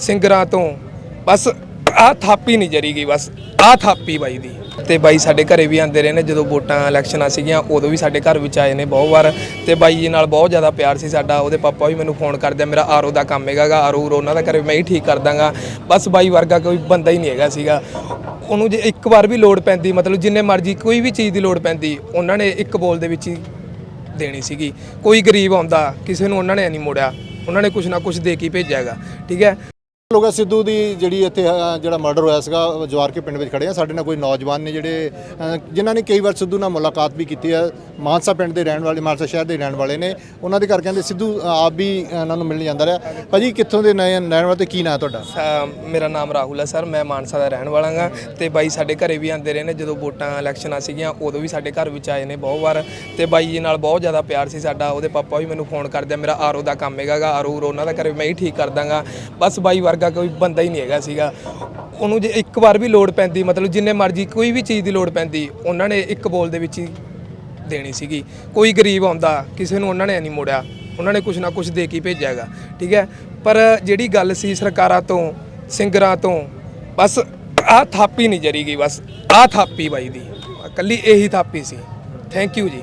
ਸਿੰਗਰਾਂ ਤੋਂ। ਬਸ ਆਹ ਥਾਪੀ ਨਹੀਂ ਜਰੀ ਗਈ, ਬਸ ਆਹ ਥਾਪੀ ਬਾਈ ਦੀ। ਤੇ ਬਾਈ ਸਾਡੇ ਘਰੇ ਵੀ ਆਂਦੇ ਰਹੇ ਨੇ, ਜਦੋਂ ਵੋਟਾਂ ਇਲੈਕਸ਼ਨਾਂ ਸੀਗੀਆਂ, ਉਦੋਂ ਵੀ ਸਾਡੇ ਘਰ ਵਿੱਚ ਆਏ ਨੇ ਬਹੁਤ ਵਾਰ। ਤੇ ਬਾਈ ਜੀ ਨਾਲ ਬਹੁਤ ਜ਼ਿਆਦਾ ਪਿਆਰ ਸੀ ਸਾਡਾ, ਉਹਦੇ ਪਾਪਾ ਵੀ ਮੈਨੂੰ ਫੋਨ ਕਰਦੇ ਆ, ਮੇਰਾ ਆਰਓ ਦਾ ਕੰਮ ਹੈਗਾਗਾ ਆਰਓ ਉਹਨਾਂ ਦਾ ਘਰੇ ਮੈਂ ਹੀ ਠੀਕ ਕਰ ਦਾਂਗਾ। ਬਸ ਬਾਈ ਵਰਗਾ ਕੋਈ ਬੰਦਾ ਹੀ ਨਹੀਂ ਹੈਗਾ ਸੀਗਾ। ਉਹਨੂੰ ਜੇ ਇੱਕ ਵਾਰ ਵੀ ਲੋੜ ਪੈਂਦੀ, ਮਤਲਬ ਜਿੰਨੇ ਮਰਜ਼ੀ ਕੋਈ ਵੀ ਚੀਜ਼ ਦੀ ਲੋੜ ਪੈਂਦੀ, ਉਹਨਾਂ ਨੇ ਇੱਕ ਬੋਲ ਦੇ ਵਿੱਚ ਹੀ ਦੇਣੀ ਸੀਗੀ। ਕੋਈ ਗਰੀਬ ਆਉਂਦਾ, ਕਿਸੇ ਨੂੰ ਉਹਨਾਂ ਨੇ ਨਹੀਂ ਮੋੜਿਆ। ਉਹਨਾਂ ਨੇ ਕੁਝ ਨਾ ਕੁਝ ਦੇ ਕੇ ਹੀ ਭੇਜਿਆ ਹੈਗਾ, ਠੀਕ ਹੈ? ਲੋਗਾ ਸਿੱਧੂ ਦੀ ਜਿਹੜੀ ਇੱਥੇ ਜਿਹੜਾ ਮਰਡਰ ਹੋਇਆ ਸੀਗਾ ਜਵਾਰ ਕੇ ਪਿੰਡ ਵਿੱਚ ਖੜੇ ਆ। ਸਾਡੇ ਨਾਲ ਕੋਈ ਨੌਜਵਾਨ ਨੇ ਜਿਹੜੇ ਅ, ਜਿਨ੍ਹਾਂ ਨੇ ਕਈ ਵਾਰ ਸਿੱਧੂ ਨਾਲ ਮੁਲਾਕਾਤ ਵੀ ਕੀਤੀ ਹੈ ਮਾਨਸਾ ਪਿੰਡ ਦੇ ਰਹਿਣ ਵਾਲੇ ਮਾਨਸਾ ਸ਼ਹਿਰ ਦੇ ਰਹਿਣ ਵਾਲੇ ਨੇ। ਉਹਨਾਂ ਦੇ ਘਰ ਕਹਿੰਦੇ ਸਿੱਧੂ ਆਪ ਵੀ ਉਹਨਾਂ ਨੂੰ ਮਿਲਣ ਜਾਂਦਾ ਰਿਹਾ। ਭਾਜੀ ਕਿੱਥੋਂ ਦੇ ਨਏ ਰਹਿਣ ਵਾਲੇ ਤੇ ਕੀ ਨਾਂ ਤੁਹਾਡਾ? ਮੇਰਾ ਨਾਮ ਰਾਹੁਲ ਹੈ ਸਰ। ਮੈਂ ਮਾਨਸਾ ਦਾ ਰਹਿਣ ਵਾਲਾ ਹਾਂ ਤੇ ਬਾਈ ਸਾਡੇ ਘਰੇ ਵੀ ਆਂਦੇ ਰਹੇ ਨੇ। ਜਦੋਂ ਵੋਟਾਂ ਇਲੈਕਸ਼ਨਾਂ ਸੀਗੀਆਂ ਉਦੋਂ ਵੀ ਸਾਡੇ ਘਰ ਵਿੱਚ ਆਏ ਨੇ ਬਹੁਤ ਵਾਰ। ਤੇ ਬਾਈ ਜੀ ਨਾਲ ਬਹੁਤ ਜ਼ਿਆਦਾ ਪਿਆਰ ਸੀ ਸਾਡਾ। ਉਹਦੇ ਪਾਪਾ ਵੀ ਮੈਨੂੰ ਫੋਨ ਕਰਦੇ ਆ ਮੇਰਾ ਆਰਓ ਦਾ ਕੰਮ ਹੈਗਾਗਾ ਆਰਓ ਉਹਨਾਂ ਦਾ ਘਰੇ ਮੈਂ ਹੀ ਠੀਕ ਕਰ ਦਾਂਗਾ ਬਸ ਬਾਈ ਵਰਗਾ ਕੋਈ ਬੰਦਾ ਹੀ ਨਹੀਂ ਹੈਗਾ ਸੀਗਾ। ਉਹਨੂੰ ਜੇ ਇੱਕ ਵਾਰ ਵੀ ਲੋੜ ਪੈਂਦੀ, ਮਤਲਬ ਜਿੰਨੇ ਮਰਜ਼ੀ ਕੋਈ ਵੀ ਚੀਜ਼ ਦੀ ਲੋੜ ਪੈਂਦੀ, ਉਹਨਾਂ ਨੇ ਇੱਕ ਬੋਲ ਦੇ ਵਿੱਚ ਹੀ ਦੇਣੀ ਸੀਗੀ। ਕੋਈ ਗਰੀਬ ਆਉਂਦਾ, ਕਿਸੇ ਨੂੰ ਉਹਨਾਂ ਨੇ ਨਹੀਂ ਮੋੜਿਆ। ਉਹਨਾਂ ਨੇ ਕੁਝ ਨਾ ਕੁਝ ਦੇ ਕੇ ਹੀ ਭੇਜਿਆ ਹੈਗਾ, ਠੀਕ ਹੈ? ਪਰ ਜਿਹੜੀ ਗੱਲ ਸੀ ਸਰਕਾਰਾਂ ਤੋਂ, ਸਿੰਗਰਾਂ ਤੋਂ, ਬਸ ਆਹ ਥਾਪੀ ਨਹੀਂ ਜਰੀ ਗਈ, ਬਸ ਆਹ ਥਾਪੀ ਬਾਈ ਦੀ। ਕੱਲੀ ਇਹੀ ਥਾਪੀ ਸੀ। ਥੈਂਕ ਯੂ ਜੀ।